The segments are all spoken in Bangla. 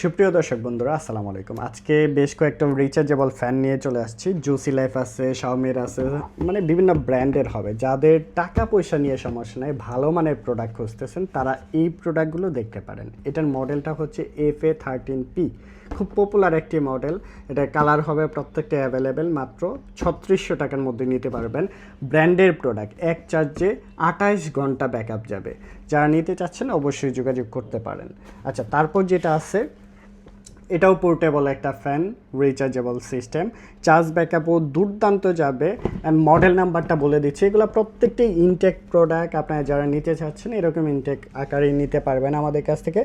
সুপ্রিয় দর্শক বন্ধুরা, আসসালামু আলাইকুম। আজকে বেশ কয়েকটা রিচার্জেবল ফ্যান নিয়ে চলে আসছি। জুসি লাইফ আছে শাওমির আছে মানে বিভিন্ন ব্র্যান্ডের হবে। যাদের টাকা পয়সা নিয়ে সমস্যা নেই, ভালো মানের প্রোডাক্ট খুঁজতেছেন, তারা এই প্রোডাক্টগুলো দেখতে পারেন। এটার মডেলটা হচ্ছে এফ এ থার্টিন পি খুব পপুলার একটি মডেল এটা কালার হবে প্রত্যেকটা অ্যাভেলেবেল মাত্র ছত্রিশশো টাকার মধ্যে নিতে পারবেন। ব্র্যান্ডের প্রোডাক্ট এক চার্জে আঠাইশ ঘণ্টা ব্যাকআপ যাবে। যারা নিতে চাচ্ছেন, অবশ্যই যোগাযোগ করতে পারেন। আচ্ছা তারপর যেটা আছে এটাও পোর্টেবল একটা ফ্যান রিচার্জেবল সিস্টেম চার্জ ব্যাকআপও দুর্দান্ত যাবে। অ্যান্ড মডেল নাম্বারটা বলে দিচ্ছি, এগুলো প্রত্যেকটি ইনটেক প্রোডাক্ট আপনারা যারা নিতে চাচ্ছেন, এরকম ইনটেক আকারে নিতে পারবেন আমাদের কাছ থেকে।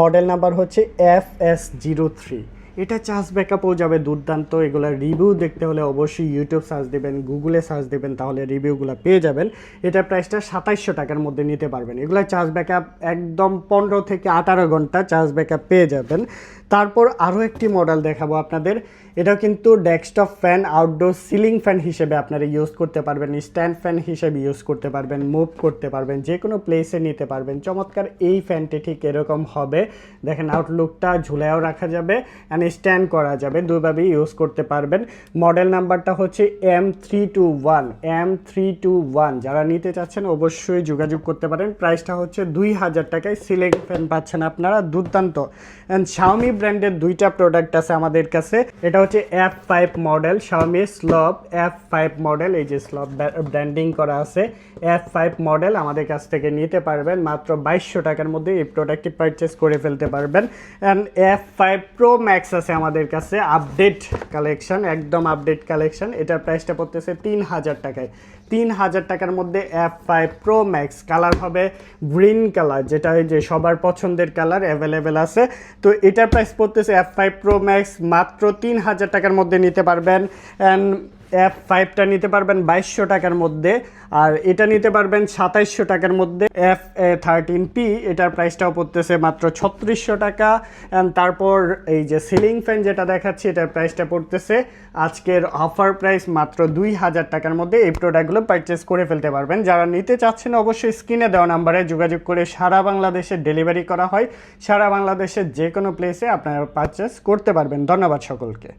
মডেল নাম্বার হচ্ছে এফ এস জিরো থ্রি এটা চার্জ ব্যাকআপও যাবে দুর্দান্ত এগুলোর রিভিউ দেখতে হলে অবশ্যই ইউটিউব সার্চ দেবেন গুগলে সার্চ দেবেন, তাহলে রিভিউগুলো পেয়ে যাবেন। এটা প্রাইসটা সাতাইশশো টাকার মধ্যে নিতে পারবেন। এগুলো চার্জ ব্যাকআপ একদম পনেরো থেকে আঠারো ঘণ্টা চার্জ ব্যাকআপ পেয়ে যাবেন। তারপর আরও একটি মডেল দেখাবো আপনাদের। এটাও কিন্তু desktop fan outdoor ceiling fan হিসেবে আপনারা ইউজ করতে পারবেন স্ট্যান্ড ফ্যান হিসেবে ইউজ করতে পারবেন মুভ করতে পারবেন যে কোনো প্লেসে নিতে পারবেন। চমৎকার এই ফ্যানটি ঠিক এরকম হবে। দেখেন আউটলুকটা ঝুলায়ও রাখা যাবে। অ্যান্ড স্ট্যান্ড করা যাবে, দুইভাবেই ইউজ করতে পারবেন। মডেল নাম্বারটা হচ্ছে M three two one M three two one যারা নিতে চাচ্ছেন অবশ্যই যোগাযোগ করতে পারেন। প্রাইসটা হচ্ছে দুই হাজার টাকায়। সিলিং ফ্যান পাচ্ছেন আপনারা, দুর্দান্ত। অ্যান্ড শাওমি ব্র্যান্ডের দুইটা প্রোডাক্ট আছে আমাদের কাছে। এটা হচ্ছে এফ ফাইভ মডেল শাওমি স্লব এফ ফাইভ মডেল এই যে স্লব ব্র্যান্ডিং করা আছে এফ ফাইভ মডেল আমাদের কাছ থেকে নিতে পারবেন। মাত্র বাইশশো টাকার মধ্যে এই প্রোডাক্টটি পারচেস করে ফেলতে পারবেন। And F five pro max আছে আমাদের কাছে আপডেট কালেকশন একদম আপডেট কালেকশন এটার প্রাইসটা পড়তেছে তিন হাজার টাকায়। তিন হাজার টাকার মধ্যে F five pro max colour হবে গ্রিন কালার যেটা যে সবার পছন্দের কালার অ্যাভেলেবেল আছে। তো এটার প্রাইস পড়তেছে অ্যাপ ফাইভ প্রো ম্যাক্স মাত্র তিন হাজার টাকার মধ্যে নিতে পারবেন। অ্যান্ড এফ ফাইভটা নিতে পারবেন বাইশশো টাকার মধ্যে, আর এটা নিতে পারবেন সাতাইশশো টাকার মধ্যে। এফ এ থার্টিন পি এটার প্রাইসটাও পড়তেছে মাত্র ছত্রিশশো টাকা। অ্যান্ড তারপর এই যে সিলিং ফ্যান যেটা দেখাচ্ছি, এটার প্রাইসটা পড়তেছে। আজকের অফার প্রাইস মাত্র দুই হাজার টাকার মধ্যে এই প্রোডাক্টগুলো পারচেস করে ফেলতে পারবেন। যারা নিতে চাচ্ছেন অবশ্যই স্ক্রিনে দেওয়া নাম্বারে যোগাযোগ করে সারা বাংলাদেশে ডেলিভারি করা হয়। সারা বাংলাদেশের যে কোনো প্লেসে আপনারা পারচেস করতে পারবেন। ধন্যবাদ সকলকে।